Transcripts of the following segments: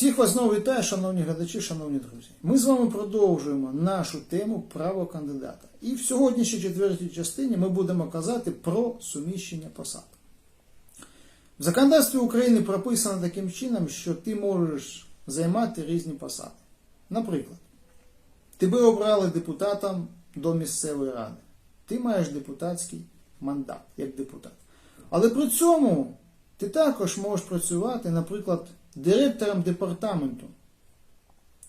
Всіх вас знову вітаю, шановні глядачі, шановні друзі. Ми з вами продовжуємо нашу тему право кандидата. І в сьогоднішній четвертій частині ми будемо казати про суміщення посад. В законодавстві України прописано таким чином, що ти можеш займати різні посади. Наприклад, тебе обрали депутатом до місцевої ради. Ти маєш депутатський мандат як депутат. Але при цьому ти також можеш працювати, наприклад, директором департаменту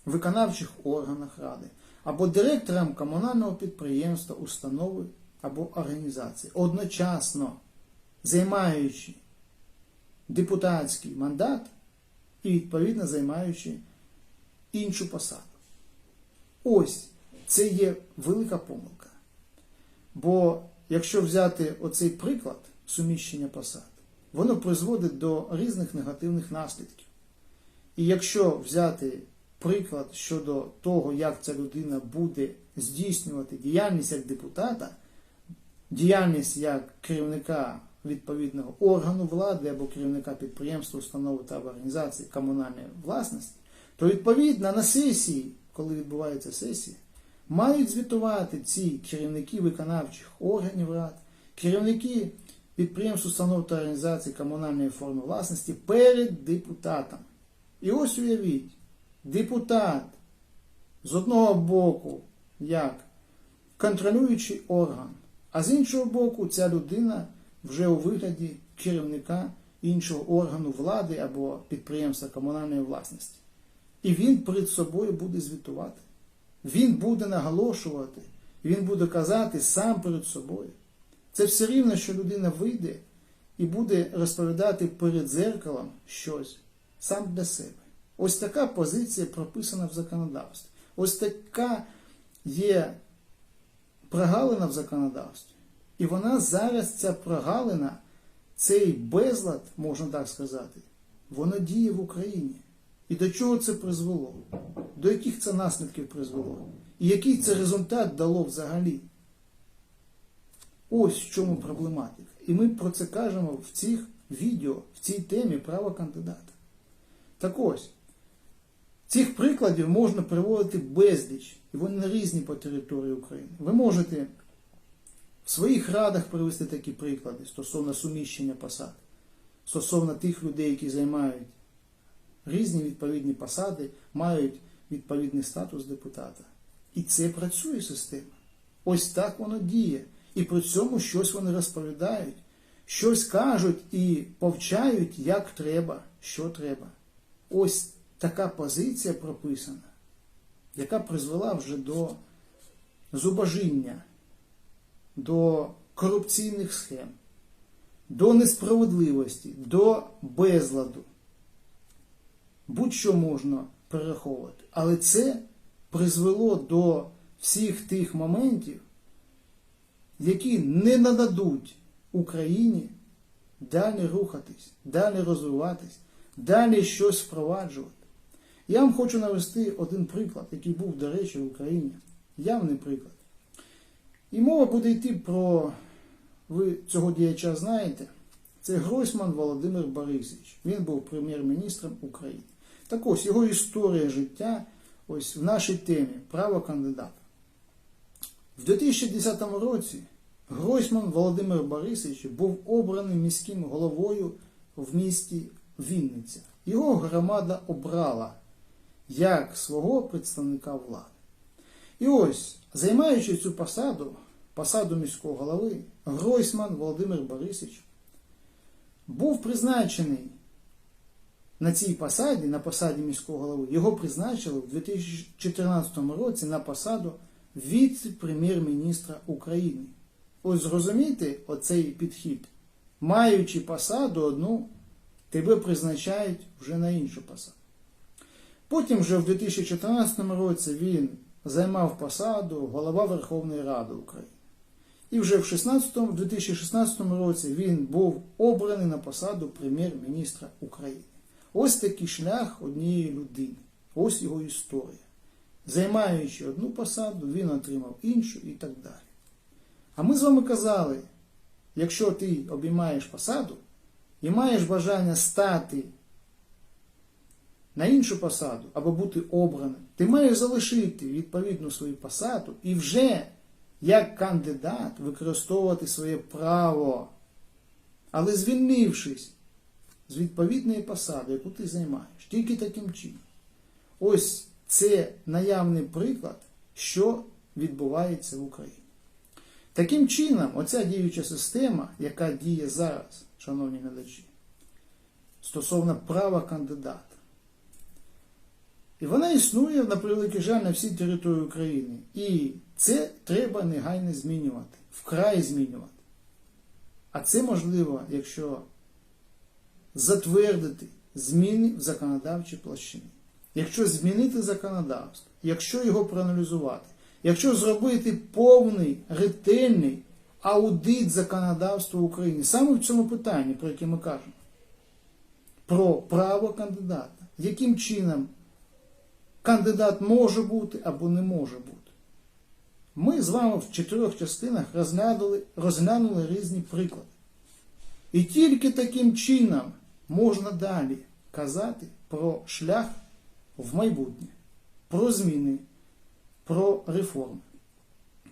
виконавчих органах ради або директором комунального підприємства, установи або організації, одночасно займаючи депутатський мандат і відповідно займаючи іншу посаду. Ось це є велика помилка. Бо якщо взяти оцей приклад суміщення посад, воно призводить до різних негативних наслідків. І якщо взяти приклад щодо того, як ця людина буде здійснювати діяльність як депутата, діяльність як керівника відповідного органу влади або керівника підприємства, установи та організації комунальної власності, то відповідно на сесії, коли відбувається сесія, мають звітувати ці керівники виконавчих органів рад, керівники підприємств, установ та організацій комунальної форми власності перед депутатом. І ось уявіть, депутат з одного боку як контролюючий орган, а з іншого боку, ця людина вже у вигляді керівника іншого органу влади або підприємства комунальної власності. І він перед собою буде звітувати. Він буде наголошувати, він буде казати сам перед собою. Це все рівно, що людина вийде і буде розповідати перед зеркалом щось сам для себе. Ось така позиція прописана в законодавстві. Ось така є прогалина в законодавстві. І вона зараз, ця прогалина, цей безлад, можна так сказати, воно діє в Україні. І до чого це призвело? До яких це наслідків призвело? І який це результат дало взагалі? Ось в чому проблематика. І ми про це кажемо в цих відео, в цій темі права кандидата. Так ось, цих прикладів можна приводити безліч, і вони різні по території України. Ви можете в своїх радах привести такі приклади стосовно суміщення посад, стосовно тих людей, які займають різні відповідні посади, мають відповідний статус депутата. І це працює система. Ось так воно діє. І при цьому щось вони розповідають, щось кажуть і повчають, як треба, що треба. Ось така позиція прописана, яка призвела вже до зубожіння, до корупційних схем, до несправедливості, до безладу. Будь-що можна перераховувати. Але це призвело до всіх тих моментів, які не нададуть Україні далі рухатись, далі розвиватись, далі щось впроваджувати. Я вам хочу навести один приклад, який був, до речі, в Україні. Явний приклад. І мова буде йти про, ви цього діяча знаєте, це Гройсман Володимир Борисович. Він був прем'єр-міністром України. Так ось його історія життя ось в нашій темі право кандидата. В 2010 році Гройсман Володимир Борисович був обраний міським головою в місті Вінниця. Його громада обрала як свого представника влади. І ось, займаючи цю посаду, посаду міського голови, Гройсман Володимир Борисович був призначений на цій посаді, на посаді міського голови, його призначили в 2014 році на посаду віце-прем'єр-міністра України. Ось зрозумійте оцей підхід. Маючи посаду одну, тебе призначають вже на іншу посаду. Потім вже в 2014 році він займав посаду голова Верховної Ради України. І вже в 16, 2016 році він був обраний на посаду прем'єр-міністра України. Ось такий шлях однієї людини. Ось його історія. Займаючи одну посаду, він отримав іншу і так далі. А ми з вами казали, якщо ти обіймаєш посаду і маєш бажання стати на іншу посаду або бути обраним, ти маєш залишити відповідну свою посаду і вже як кандидат використовувати своє право, але звільнившись з відповідної посади, яку ти займаєш, тільки таким чином. Ось це наявний приклад, що відбувається в Україні. Таким чином, оця діюча система, яка діє зараз, шановні глядачі, стосовно права кандидата. І вона існує на превеликий жаль на всій території України. І це треба негайно змінювати, вкрай змінювати. А це можливо, якщо затвердити зміни в законодавчій площині. Якщо змінити законодавство, якщо його проаналізувати, якщо зробити повний ретельний аудит законодавства України, саме в цьому питанні, про яке ми кажемо, про право кандидата, яким чином кандидат може бути або не може бути. Ми з вами в чотирьох частинах розглянули, розглянули різні приклади. І тільки таким чином можна далі казати про шлях в майбутнє, про зміни, про реформи,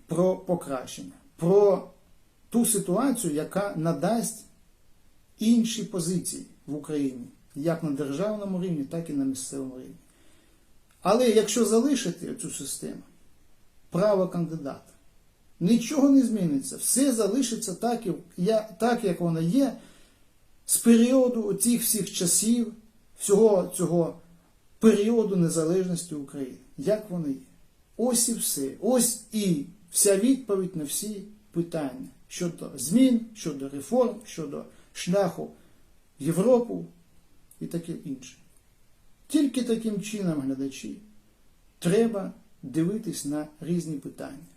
про покращення, про ту ситуацію, яка надасть інші позиції в Україні, як на державному рівні, так і на місцевому рівні. Але якщо залишити цю систему, право кандидата, нічого не зміниться, все залишиться так, так як воно є з періоду цих всіх часів, всього цього періоду незалежності України. Як воно є? Ось і все. Ось і вся відповідь на всі питання щодо змін, щодо реформ, щодо шляху Європу і таке інше. Тільки таким чином, глядачі, треба дивитись на різні питання.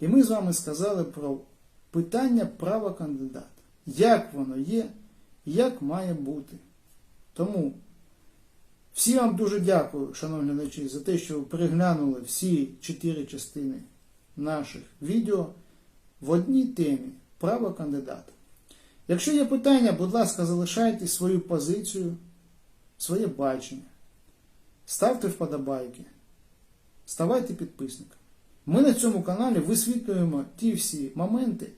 І ми з вами сказали про питання права кандидата. Як воно є, як має бути. Тому всі вам дуже дякую, шановні глядачі, за те, що ви переглянули всі чотири частини наших відео в одній темі право кандидата. Якщо є питання, будь ласка, залишайте свою позицію, своє бачення. Ставте вподобайки, ставайте підписниками. Ми на цьому каналі висвітлюємо ті всі моменти,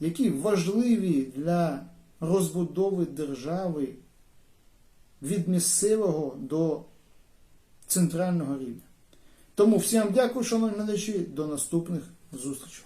які важливі для розбудови держави від місцевого до центрального рівня. Тому всім дякую, шановні глядачі, до наступних зустрічей.